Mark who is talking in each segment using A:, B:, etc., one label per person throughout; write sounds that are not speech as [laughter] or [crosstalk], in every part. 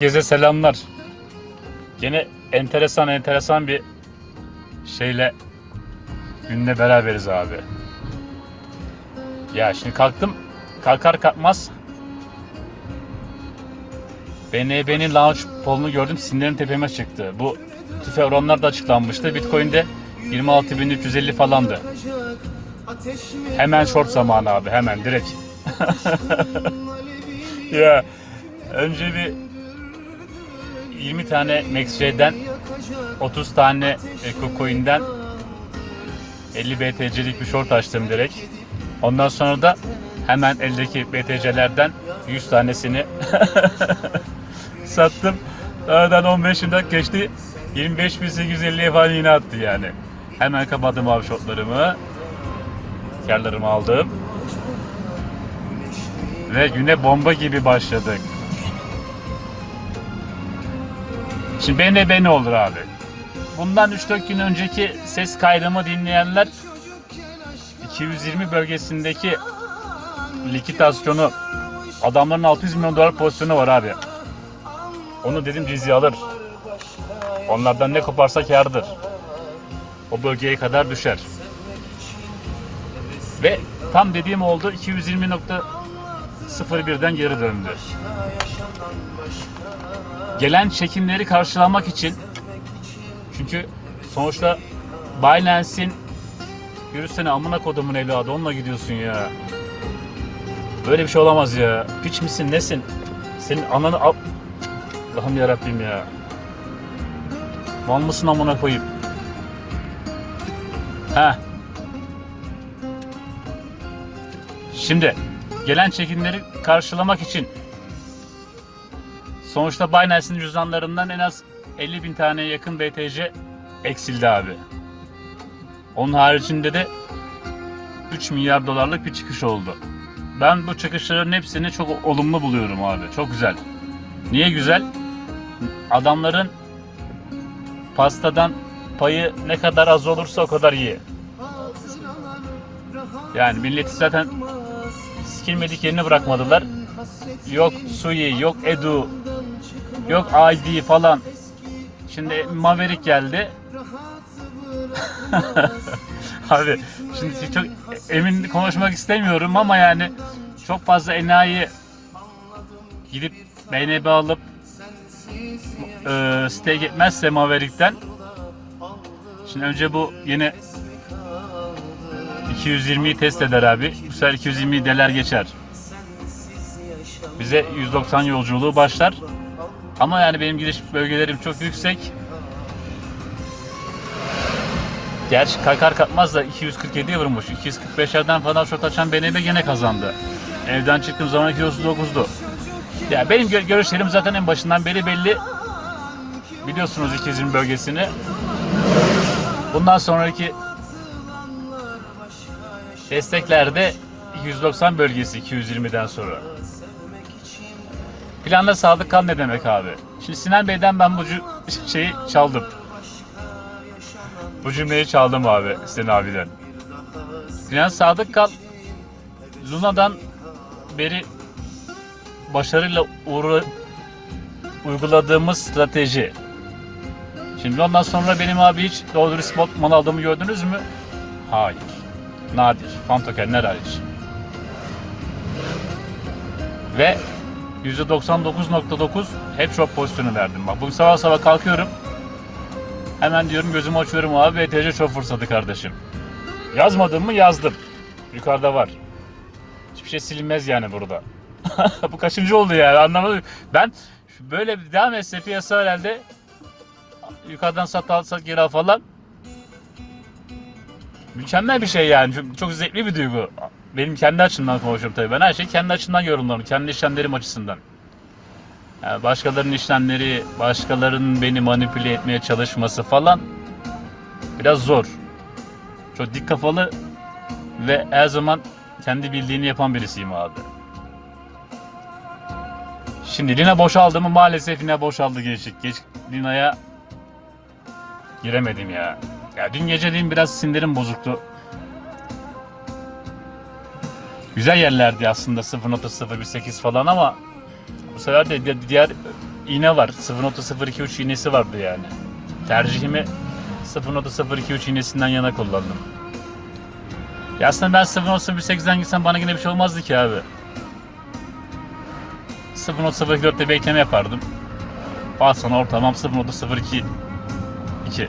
A: Herkese selamlar. Yine enteresan enteresan bir şeyle günle beraberiz abi. Ya şimdi kalktım kalkar kalkmaz BNB'nin launch polunu gördüm sinirlerim tepeme çıktı. Bu tüfe oranlar da açıklanmıştı. Bitcoin'de 26.350 falandı. Hemen short zamanı abi hemen direkt. [laughs] ya önce bir 20 tane MaxJ'den 30 tane EcoCoin'den 50 BTC'lik bir short açtım direkt. Ondan sonra da hemen eldeki BTC'lerden 100 tanesini [laughs] sattım. Aradan 15 dakika geçti. 25.850'ye falan yine attı yani. Hemen kapattım abi shortlarımı. Karlarımı aldım. Ve güne bomba gibi başladık. Şimdi BNB ne olur abi? Bundan 3-4 gün önceki ses kaydımı dinleyenler 220 bölgesindeki likitasyonu adamların 600 milyon dolar pozisyonu var abi. Onu dedim cizye alır. Onlardan ne koparsa kârdır. O bölgeye kadar düşer. Ve tam dediğim oldu 220.01'den geri döndü gelen çekimleri karşılamak için çünkü sonuçta Binance'in yürüsene amına kodumun evladı onunla gidiyorsun ya. Böyle bir şey olamaz ya. Piç misin nesin? Senin ananı al... Allah'ım yarabbim ya. Mal mısın amına koyayım? Ha. Şimdi gelen çekimleri karşılamak için Sonuçta Binance'in cüzdanlarından en az 50 bin tane yakın BTC eksildi abi. Onun haricinde de 3 milyar dolarlık bir çıkış oldu. Ben bu çıkışların hepsini çok olumlu buluyorum abi. Çok güzel. Niye güzel? Adamların pastadan payı ne kadar az olursa o kadar iyi. Yani milleti zaten sikilmedik yerini bırakmadılar. Yok Sui, yok Edu, Yok ID falan. Şimdi Maverick geldi. [laughs] Abi şimdi çok emin konuşmak istemiyorum ama yani çok fazla enayi gidip BNB alıp e, stake etmezse Maverick'ten şimdi önce bu yine 220'yi test eder abi. Bu sefer 220'yi deler geçer. Bize 190 yolculuğu başlar. Ama yani benim gidiş bölgelerim çok yüksek. Gerçi kalkar kalkmaz da 247'ye vurmuş. 245'lerden falan short açan BNB gene kazandı. Evden çıktığım zaman 239'du. Ya benim gö- görüşlerim zaten en başından beri belli. Biliyorsunuz 220 bölgesini. Bundan sonraki desteklerde 290 bölgesi 220'den sonra. Planda sadık kal ne demek abi? Şimdi Sinan Bey'den ben bu [laughs] şeyi çaldım. Bu cümleyi çaldım abi Sinan abiden. Plan sadık kal. Luna'dan beri başarıyla uğra- uyguladığımız strateji. Şimdi ondan sonra benim abi hiç doğru bot mal aldığımı gördünüz mü? Hayır. Nadir. Fan tokenler hariç. Ve %99.9 hep short pozisyonu verdim. Bak bugün sabah sabah kalkıyorum. Hemen diyorum gözümü açıyorum abi BTC çok fırsatı kardeşim. Yazmadım mı yazdım. Yukarıda var. Hiçbir şey silinmez yani burada. [laughs] Bu kaçıncı oldu yani anlamadım. Ben böyle devam etse piyasa herhalde yukarıdan sat al geri al falan. Mükemmel bir şey yani. Çok, çok zevkli bir duygu. Benim kendi açımdan konuşuyorum tabii. Ben her şeyi kendi açımdan yorumlarım. Kendi işlemlerim açısından. Yani başkalarının işlemleri, başkalarının beni manipüle etmeye çalışması falan biraz zor. Çok dik kafalı ve her zaman kendi bildiğini yapan birisiyim abi. Şimdi Lina boşaldı mı maalesef Lina boşaldı geçik. Geç Lina'ya giremedim ya. Ya dün geceliğin biraz sindirim bozuktu. Güzel yerlerdi aslında 0.018 falan ama bu sefer de di- diğer iğne var. 0.023 iğnesi vardı yani. Tercihimi 0.023 iğnesinden yana kullandım. Ya aslında ben 0.08'den gitsem bana yine bir şey olmazdı ki abi. 0.04'te bekleme yapardım. Az sonra ortalamam 0.02 2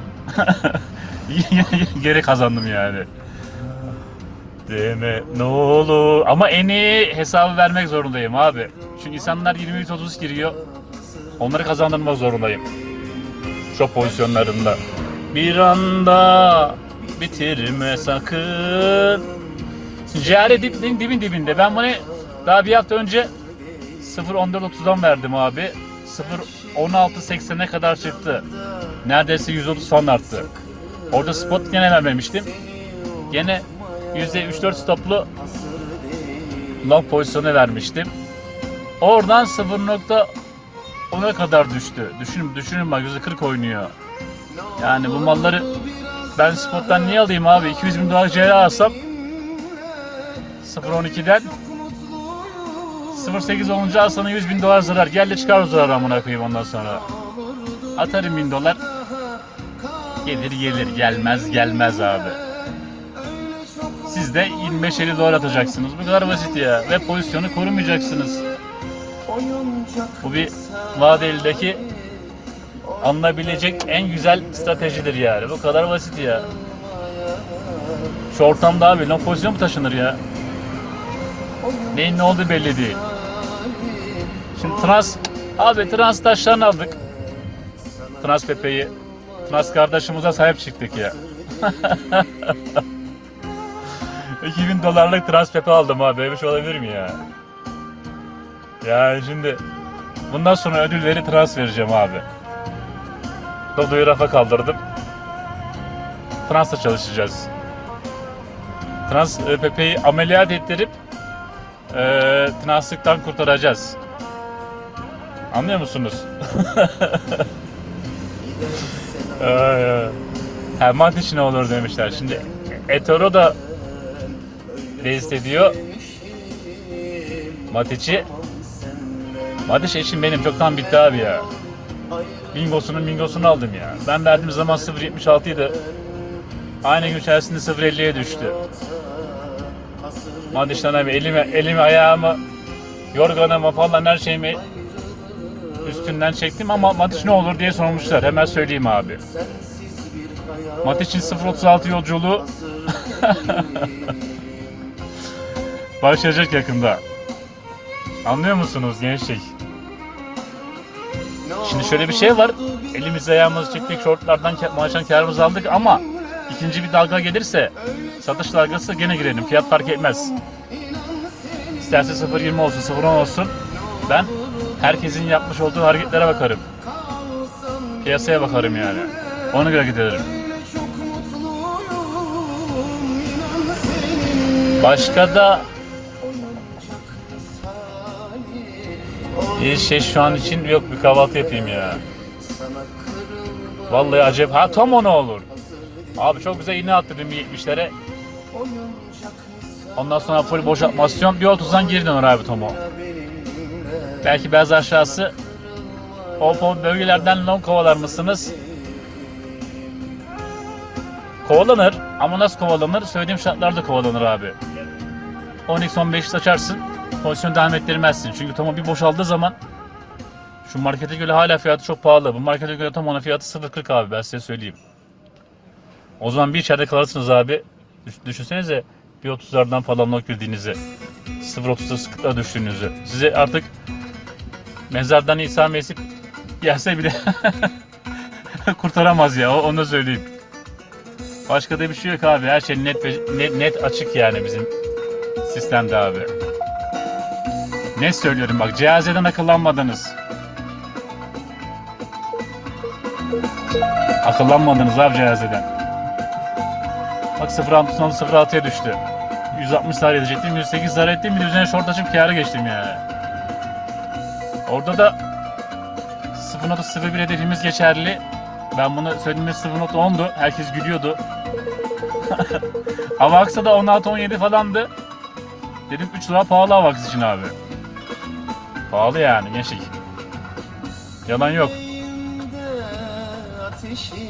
A: [laughs] Geri kazandım yani. Deme ne olur. Ama en iyi hesabı vermek zorundayım abi. Çünkü insanlar 23-30 giriyor. Onları kazandırmak zorundayım. Çok pozisyonlarında. Bir anda bitirme sakın. Cari dibin, dibin dibinde. Ben bunu daha bir hafta önce 0.14.30'dan verdim abi. 0.16.80'e kadar çıktı. Neredeyse 130 falan arttı. Orada spot gene vermemiştim. Gene %3-4 stoplu long pozisyonu vermiştim. Oradan 0.10'a kadar düştü. Düşünün, düşünün bak %40 oynuyor. Yani bu malları ben spottan niye alayım abi? 200 bin dolar CR alsam 0.12'den 0.8 olunca al sana 100 bin dolar zarar. Gel de çıkar o zarar amına koyayım ondan sonra. Atarım bin dolar. Gelir gelir gelmez gelmez abi. Siz de 25-50 dolar atacaksınız. Bu kadar basit ya. Ve pozisyonu korumayacaksınız. Bu bir vadelideki alınabilecek en güzel stratejidir yani. Bu kadar basit ya. Şu ortamda abi no pozisyon mu taşınır ya? Neyin ne olduğu belli değil. Şimdi trans abi trans taşlarını aldık. Trans Pepe'yi Trans kardeşimize sahip çıktık ya. [laughs] 2000 dolarlık trans Pepe aldım abi. Böyle şey olabilir mi ya? Ya şimdi bundan sonra ödülleri trans vereceğim abi. Dodo'yu rafa kaldırdım. Trans'la çalışacağız. Trans e, Pepe'yi ameliyat ettirip e, translıktan kurtaracağız. Anlıyor musunuz? [laughs] Mat için olur demişler. Şimdi Etoro da reis ediyor. Matiç'i Matiç için benim çoktan bitti abi ya. Bingosunun bingosunu aldım ya. Ben verdiğim zaman 0.76 idi. Aynı gün içerisinde 0.50'ye düştü. Matiç'ten abi elimi, elimi ayağımı yorganımı falan her şeyimi üstünden çektim ama Matiç ne olur diye sormuşlar. Hemen söyleyeyim abi. Matiç'in 0.36 yolculuğu [laughs] başlayacak yakında. Anlıyor musunuz gençlik? Şimdi şöyle bir şey var. Elimiz ayağımızı çektik, şortlardan maaştan karımızı aldık ama ikinci bir dalga gelirse satış dalgası gene girelim. Fiyat fark etmez. İsterse 0.20 olsun, 0.10 olsun. Ben herkesin yapmış olduğu hareketlere bakarım. Piyasaya bakarım yani. Ona göre giderim. Başka da bir şey şu an için yok bir kahvaltı yapayım ya. Vallahi acayip. Ha Tomo ne olur? Abi çok güzel iğne attırdım bir 70'lere. Ondan sonra full boşaltmasyon. Bir 30'dan geri döner abi Tomo. Belki biraz aşağısı. O bölgelerden long kovalar mısınız? Kovalanır ama nasıl kovalanır? Söylediğim şartlarda kovalanır abi. 10x15 açarsın. Pozisyon devam ettirmezsin. Çünkü Tomo bir boşaldığı zaman şu markete göre hala fiyatı çok pahalı. Bu markete göre Tomo'nun fiyatı 0.40 abi ben size söyleyeyim. O zaman bir içeride kalırsınız abi. Düş- Düşünsenize bir 30'lardan falan nok girdiğinizi. 0.30'da sıkıntı düştüğünüzü. Size artık mezardan İsa Mesih gelse bile [laughs] kurtaramaz ya onu söyleyeyim. Başka da bir şey yok abi. Her şey net net, net açık yani bizim sistemde abi. Ne söylüyorum bak cihazeden akıllanmadınız. Akıllanmadınız abi cihazeden. Bak 0.60'dan 0.6'ya düştü. 160 zarar edecektim, 108 zarar ettim. Bir de üzerine short açıp kâra geçtim yani. Orada da 0.01 hedefimiz geçerli. Ben bunu söylediğimde 0.10'du. Herkes gülüyordu. [laughs] Avax'a da 16-17 falandı. Dedim 3 lira pahalı Avax için abi. Pahalı yani gençlik. Yalan yok.
B: Ateşimsin